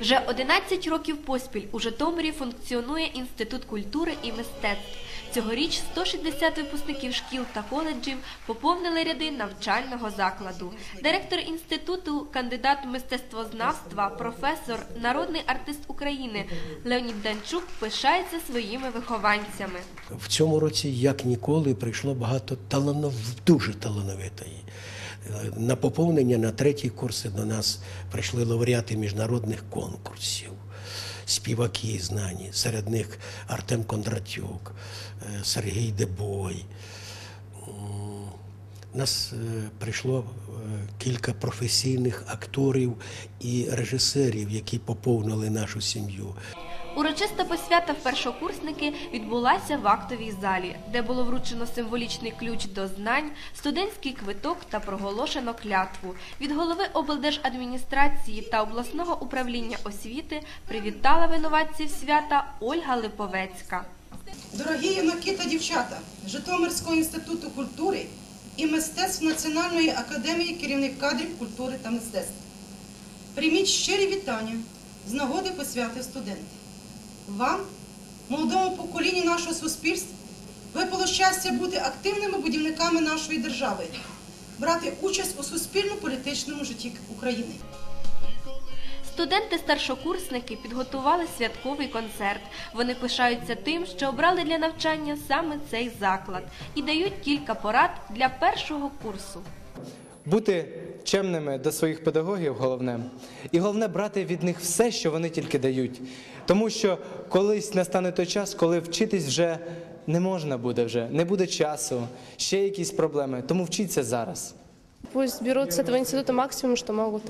Вже 11 років поспіль у Житомирі функціонує Інститут культури і мистецтв. Цьогоріч 160 випускників шкіл та коледжів поповнили ряди навчального закладу. Директор інституту, кандидат мистецтвознавства, професор, народний артист України Леонід Данчук пишається своїми вихованцями. В цьому році, як ніколи, прийшло багато таланов, дуже талановитої. На поповнення на третій курси до нас прийшли лауреати міжнародних конкурсів, співаки знані, серед них Артем Кондратюк, е, Сергій Дебой. У нас е, прийшло е, кілька професійних акторів і режисерів, які поповнили нашу сім'ю. Урочиста посвята в першокурсники відбулася в актовій залі, де було вручено символічний ключ до знань, студентський квиток та проголошено клятву. Від голови облдержадміністрації та обласного управління освіти привітала винуватців свята Ольга Липовецька. Дорогі юнаки та дівчата Житомирського інституту культури і мистецтв Національної академії керівник кадрів культури та мистецтв. Прийміть щирі вітання з нагоди посвяти студентів. Вам, молодому поколінню нашого суспільства, випало щастя бути активними будівниками нашої держави, брати участь у суспільно-політичному житті України. Студенти-старшокурсники підготували святковий концерт. Вони пишаються тим, що обрали для навчання саме цей заклад і дають кілька порад для першого курсу. Бути чемними до своїх педагогів головне, і головне брати від них все, що вони тільки дають. Тому що колись настане той час, коли вчитись вже не можна буде вже, не буде часу, ще якісь проблеми. Тому вчіться зараз. Пусть беруть з цього інституту максимум, що могут.